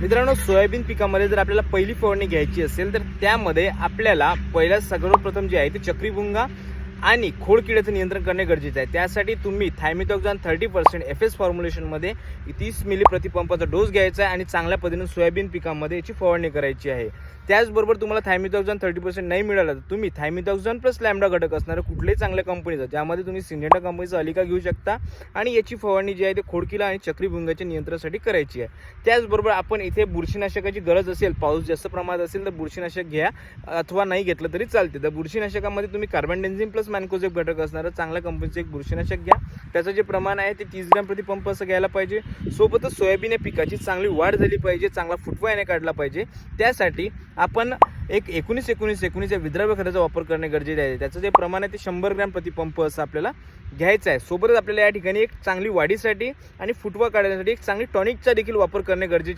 मित्रांनो सोयाबीन पिकामध्ये जर आपल्याला पहिली फवारणी घ्यायची असेल तर त्यामध्ये आपल्याला पहिल्या सर्वप्रथम जे आहे ते चक्रीभुंगा आणि खोडकिड्याचं नियंत्रण करणे गरजेचं आहे. त्यासाठी तुम्ही thiamethoxam thirty percent F S फॉर्म्युलेशनमध्ये तीस मिली प्रतिपंपाचा डोस घ्यायचा आहे आणि चांगल्या पद्धतीने सोयाबीन पिकामध्ये याची फवारणी करायची आहे. त्याचबरोबर तुम्हाला थायमिथॉक्झॉन थर्टी पर्सेंट नाही मिळालं तर तुम्ही थायमिथॉक्झॉन प्लस लॅमडा घटक असणारं कुठल्याही चांगल्या कंपनीचं ज्यामध्ये तुम्ही सिंडेटा कंपनीचा अलिका घेऊ शकता आणि याची फवारणी जी आहे ते खोडकिला आणि चक्रीभुंगाच्या नियंत्रणासाठी करायची आहे. त्याचबरोबर आपण इथे बुरशीनाशकाची गरज असेल पाऊस जास्त प्रमाणात असेल तर बुरशीनाशक घ्या अथवा नाही घेतलं तरी चालते. तर बुरशीनाशकामध्ये तुम्ही कार्बन डेन्झिन प्लस मॅनकोजेब घटक असणारं चांगल्या कंपनीचं एक बुरशीनाशक घ्या. त्याचं जे प्रमाण आहे ते तीस ग्रॅम प्रति पंप असं घ्यायला पाहिजे. सोबतच सोयाबीन या पिकाची चांगली वाढ झाली पाहिजे चांगला फुटवा याने काढला पाहिजे. त्यासाठी आपण एक एकोणीस एकोणीस एकोणीस या विद्राव्य खताचा वापर करणे गरजेचे आहे. त्याचं जे प्रमाण आहे ते शंभर ग्रॅम प्रति पंप असं आपल्याला घ्यायचं आहे. सोबतच आपल्याला या ठिकाणी एक चांगली वाढीसाठी आणि फुटवा काढण्यासाठी एक चांगली टॉनिकचा देखील वापर करणे गरजेचे